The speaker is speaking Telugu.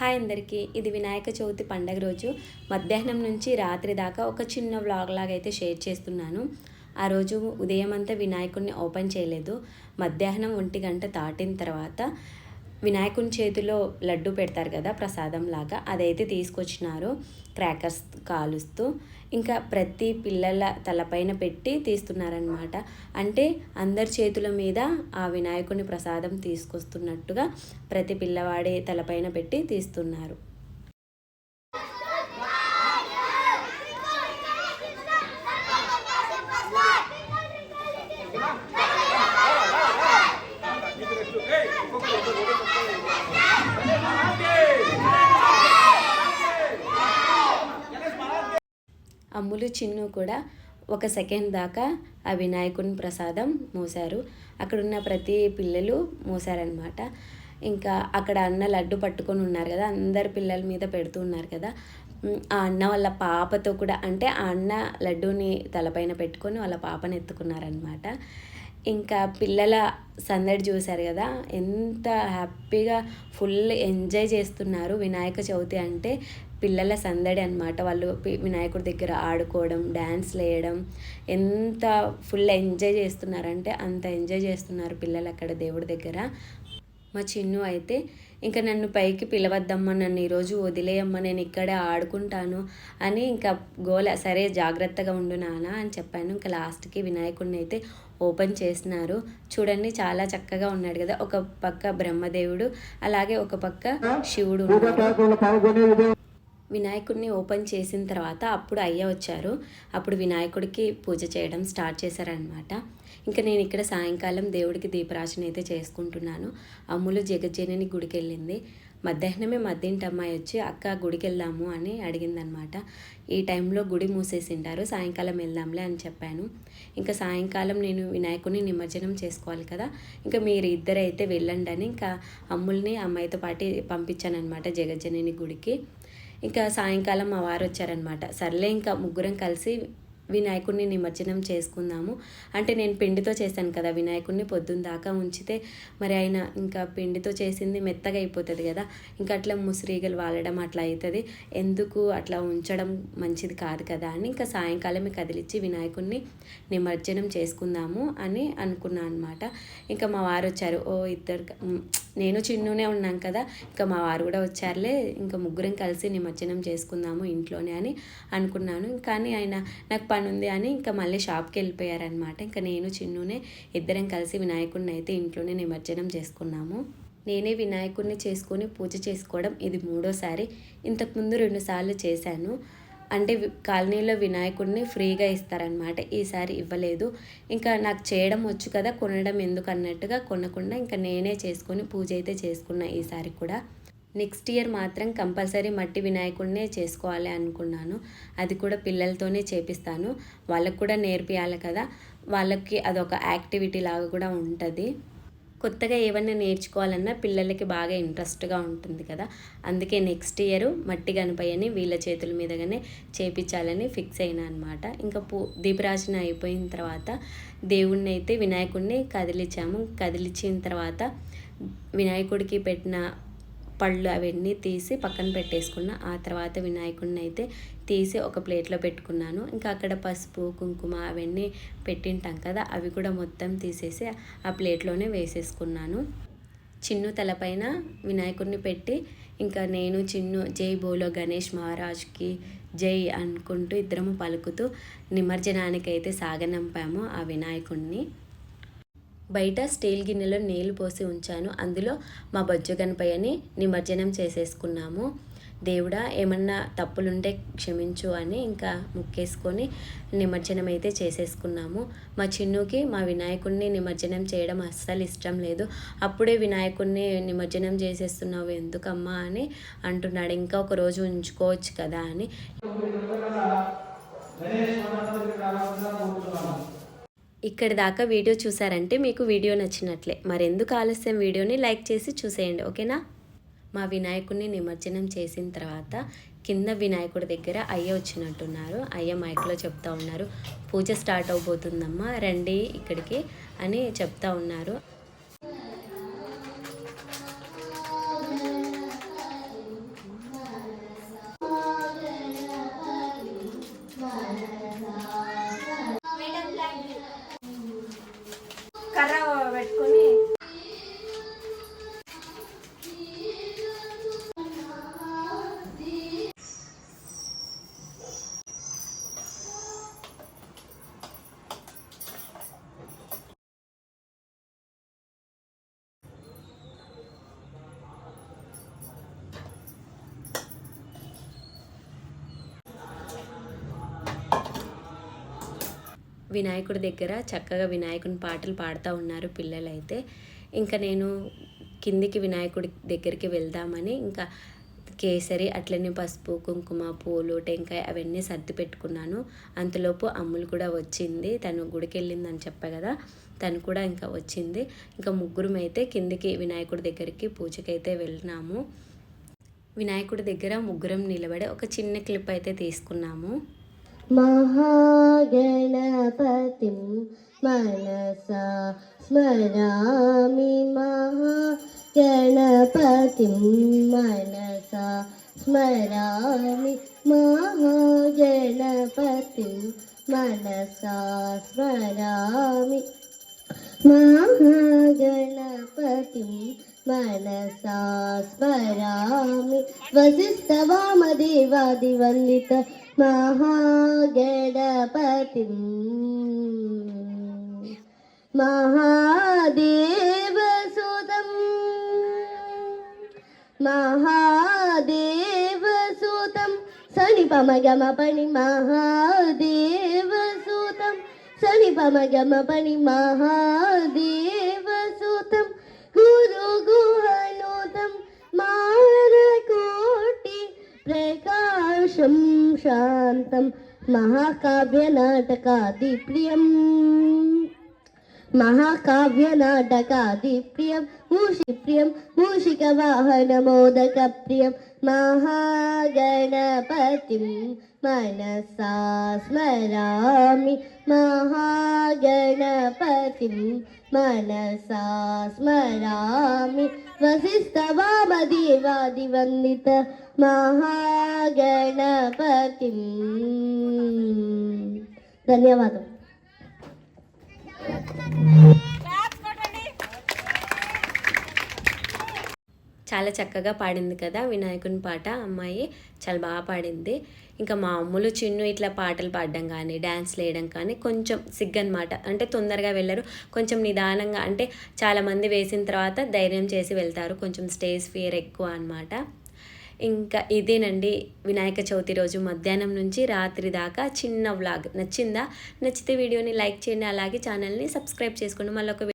హాయ్ అందరికీ. ఇది వినాయక చవితి పండగ రోజు. మధ్యాహ్నం నుంచి రాత్రి దాకా ఒక చిన్న వ్లాగ్ లాగా అయితే షేర్ చేస్తున్నాను. ఆ రోజు ఉదయం అంతా వినాయకుడిని ఓపెన్ చేయలేదు. మధ్యాహ్నం ఒంటి గంట దాటిన తర్వాత వినాయకుని చేతిలో లడ్డు పెడతారు కదా ప్రసాదం లాగా అదైతే తీసుకొచ్చినారు క్రాకర్స్ కాలుస్తూ. ఇంకా ప్రతి పిల్లల తలపైన పెట్టి తీస్తున్నారనమాట అంటే అందరి చేతుల మీద ఆ వినాయకుని ప్రసాదం తీసుకొస్తున్నట్టుగా ప్రతి పిల్లవాడి తలపైన పెట్టి తీస్తున్నారు. అమ్ములు చిన్ను కూడా ఒక సెకండ్ దాకా ఆ వినాయకుని ప్రసాదం మోసారు అక్కడున్న ప్రతి పిల్లలు మోసారనమాట ఇంకా అక్కడ అన్న లడ్డు పట్టుకొని ఉన్నారు కదా అందరు పిల్లల మీద పెడుతూ ఉన్నారు కదా. ఆ అన్న వాళ్ళ పాపతో కూడా అంటే ఆ అన్న లడ్డూని తలపైన పెట్టుకొని వాళ్ళ పాపని ఎత్తుకున్నారనమాట ఇంకా పిల్లల సందడి చూశారు కదా ఎంత హ్యాపీగా ఫుల్ ఎంజాయ్ చేస్తున్నారు వినాయక చవితి అంటే పిల్లల సందడి అనమాట వాళ్ళు వినాయకుడి దగ్గర ఆడుకోవడం డ్యాన్స్లు వేయడం ఎంత ఫుల్ ఎంజాయ్ చేస్తున్నారంటే అంత ఎంజాయ్ చేస్తున్నారు పిల్లలు అక్కడ దేవుడి దగ్గర. మా చిన్ను అయితే ఇంకా నన్ను పైకి పిలవద్దమ్మా నన్ను ఈరోజు వదిలేయమ్మా నేను ఇక్కడే ఆడుకుంటాను అని ఇంకా గోల సరే జాగ్రత్తగా ఉండు నాన్న అని చెప్పాను. ఇంకా లాస్ట్కి వినాయకుడిని అయితే ఓపెన్ చేసినారు. చూడండి చాలా చక్కగా ఉన్నాడు కదా. ఒక పక్క బ్రహ్మదేవుడు అలాగే ఒక పక్క శివుడు ఉన్నారు వినాయకుడిని ఓపెన్ చేసిన తర్వాత అప్పుడు అయ్య వచ్చారు. అప్పుడు వినాయకుడికి పూజ చేయడం స్టార్ట్ చేశారనమాట ఇంకా నేను ఇక్కడ సాయంకాలం దేవుడికి దీపరాశన అయితే చేసుకుంటున్నాను. అమ్ములు జగజ్జనని గుడికి వెళ్ళింది మధ్యాహ్నమే మద్దింటి అమ్మాయి వచ్చి అక్క గుడికి వెళ్దాము అని అడిగిందనమాట. ఈ టైంలో గుడి మూసేసింటారు సాయంకాలం వెళ్దాంలే అని చెప్పాను. ఇంకా సాయంకాలం నేను వినాయకుడిని నిమజ్జనం చేసుకోవాలి కదా ఇంకా మీరు ఇద్దరు అయితే వెళ్ళండి అని ఇంకా అమ్ముల్ని అమ్మాయితో పాటు పంపించాను అనమాట జగజ్జనని గుడికి. ఇంకా సాయంకాలం మా వారు వచ్చారనమాట. సర్లే ఇంకా ముగ్గురం కలిసి వినాయకుడిని నిమజ్జనం చేసుకుందాము. అంటే నేను పిండితో చేశాను కదా వినాయకుడిని పొద్దున్న దాకా ఉంచితే మరి ఆయన ఇంకా పిండితో చేసింది మెత్తగా అయిపోతుంది కదా. ఇంకా అట్లా ముసిరీగలు వాలడం అట్లా అవుతుంది ఎందుకు అట్లా ఉంచడం మంచిది కాదు కదా అని ఇంకా సాయంకాలమే కదిలిచ్చి వినాయకుడిని నిమజ్జనం చేసుకుందాము అని అనుకున్నాను అనమాట ఇంకా మా వారు వచ్చారు ఓ ఇద్దరు నేను చిన్నునే ఉన్నాం కదా ఇంకా మా వారు కూడా వచ్చారులే ఇంకా ముగ్గురం కలిసి నిమజ్జనం చేసుకుందాము ఇంట్లోనే అని అనుకున్నాను. కానీ ఆయన నాకు పని ఉంది అని ఇంకా మళ్ళీ షాప్కి వెళ్ళిపోయారనమాట ఇంకా నేను చిన్నునే ఇద్దరం కలిసి వినాయకుడిని అయితే ఇంట్లోనే నిమజ్జనం చేసుకున్నాము. నేనే వినాయకుడిని చేసుకొని పూజ చేసుకోవడం ఇది మూడోసారి. ఇంతకుముందు రెండుసార్లు చేశాను. అంటే కాలనీలో వినాయకుడిని ఫ్రీగా ఇస్తారనమాట ఈసారి ఇవ్వలేదు. ఇంకా నాకు చేయడం వచ్చు కదా కొనడం ఎందుకు అన్నట్టుగా కొనకుండా ఇంకా నేనే చేసుకొని పూజ అయితే చేసుకున్నా ఈసారి కూడా. నెక్స్ట్ ఇయర్ మాత్రం కంపల్సరీ మట్టి వినాయకుడినే చేసుకోవాలి అనుకున్నాను. అది కూడా పిల్లలతోనే చేపిస్తాను. వాళ్ళకు కూడా నేర్పియాలి కదా. వాళ్ళకి అదొక యాక్టివిటీ లాగా కూడా ఉంటుంది. కొత్తగా ఏమన్నా నేర్చుకోవాలన్నా పిల్లలకి బాగా ఇంట్రెస్ట్గా ఉంటుంది కదా. అందుకే నెక్స్ట్ ఇయర్ మట్టి గణపయ్యని వీళ్ళ చేతుల మీదగానే చేపించాలని ఫిక్స్ అయినా అనమాట ఇంకా పూ దీపరాజన అయిపోయిన తర్వాత దేవుణ్ణి అయితే వినాయకుడిని కదిలించాము కదిలించిన తర్వాత వినాయకుడికి పెట్టిన పళ్ళు అవన్నీ తీసి పక్కన పెట్టేసుకున్న ఆ తర్వాత వినాయకుడిని అయితే తీసి ఒక ప్లేట్లో పెట్టుకున్నాను. ఇంకా అక్కడ పసుపు కుంకుమ అవన్నీ పెట్టింటాం కదా అవి కూడా మొత్తం తీసేసి ఆ ప్లేట్లోనే వేసేసుకున్నాను. చిన్ను తలపైన వినాయకుడిని పెట్టి ఇంకా నేను చిన్ను జై బోలో గణేష్ మహారాజ్కి జై అనుకుంటూ ఇద్దరము పలుకుతూ నిమజ్జనానికైతే సాగనంపాము ఆ వినాయకుడిని బయట స్టీల్ గిన్నెలో నీళ్ళు పోసి ఉంచాను. అందులో మా బొజ్జు గణపయ్యని నిమజ్జనం చేసేసుకున్నాము. దేవుడా ఏమన్నా తప్పులుంటే క్షమించు అని ఇంకా ముక్కేసుకొని నిమజ్జనం అయితే చేసేసుకున్నాము. మా చిన్నుకి మా వినాయకుడిని నిమజ్జనం చేయడం అస్సలు ఇష్టం లేదు. అప్పుడే వినాయకుడిని నిమజ్జనం చేసేస్తున్నావు ఎందుకమ్మా అని అంటున్నాడు. ఇంకా ఒక రోజు ఉంచుకోవచ్చు కదా అని. ఇక్కడి దాకా వీడియో చూసారంటే మీకు వీడియో నచ్చినట్లే. మరెందుకు ఆలస్యం? వీడియోని లైక్ చేసి చూసేయండి ఓకేనా? మా వినాయకుడిని నిమజ్జనం చేసిన తర్వాత కింద వినాయకుడి దగ్గర అయ్య వచ్చినట్టున్నారు. అయ్య మైక్లో చెప్తా ఉన్నారు పూజ స్టార్ట్ అవబోతుందమ్మా రండి ఇక్కడికి అని చెప్తా ఉన్నారు. వినాయకుడి దగ్గర చక్కగా వినాయకుని పాటలు పాడుతూ ఉన్నారు పిల్లలైతే. ఇంకా నేను కిందికి వినాయకుడి దగ్గరికి వెళ్దామని ఇంకా కేసరి అట్లనే పసుపు కుంకుమ పూలు టెంకాయ అవన్నీ సర్ది పెట్టుకున్నాను. అంతలోపు అమ్ములు కూడా వచ్చింది. తను గుడికి వెళ్ళిందని చెప్పా కదా తను కూడా ఇంకా వచ్చింది. ఇంకా ముగ్గురం అయితే కిందికి వినాయకుడి దగ్గరికి పూజకైతే వెళ్ళినాము. వినాయకుడి దగ్గర ముగ్గురం నిలబడి ఒక చిన్న క్లిప్ అయితే తీసుకున్నాము. महागणपतिं मनसा स्मरामि महागणपतिं मनसा स्मरामि महागणपतिं मनसा स्मरामि महागणपतिं मनसा स्मरामि മഹാഗണപതി. മഹാദേവസുതം. മഹാദേവസുതം. സണി പമഗമ പണി മഹാദേവസുതം. സണി പമഗമ പണി മഹാദേവ शान्तं महाकाव्यनाटकादिप्रियम्। മഹാകാവ്യനാടകാദിപ്രിയം മൂഷിപ്രിയം മൂഷികവാഹനമോദകപ്രിയം മഹാഗണപതിം മനസാ സ്മരാമി മഹാഗണപതിം മനസാ സ്മരാമി വസിസ്തവാമദേവാദിവന്ദിത മഹാഗണപതിം. ധന്യവാദം. చాలా చక్కగా పాడింది కదా వినాయకుని పాట అమ్మాయి చాలా బాగా పాడింది. ఇంకా మామూలు చిన్ను ఇట్లా పాటలు పాడడం కానీ డ్యాన్స్ వేయడం కానీ కొంచెం సిగ్గనమాట. అంటే తొందరగా వెళ్ళరు కొంచెం నిదానంగా అంటే చాలామంది వేసిన తర్వాత ధైర్యం చేసి వెళ్తారు కొంచెం స్టేజ్ ఫియర్ ఎక్కువ అనమాట ఇంకా ఇదేనండి వినాయక చవితి రోజు మధ్యాహ్నం నుంచి రాత్రి దాకా చిన్న వ్లాగ్. నచ్చిందా? నచ్చితే వీడియోని లైక్ చేయండి అలాగే ఛానల్ని సబ్స్క్రైబ్ చేసుకోండి. మళ్ళీ ఒక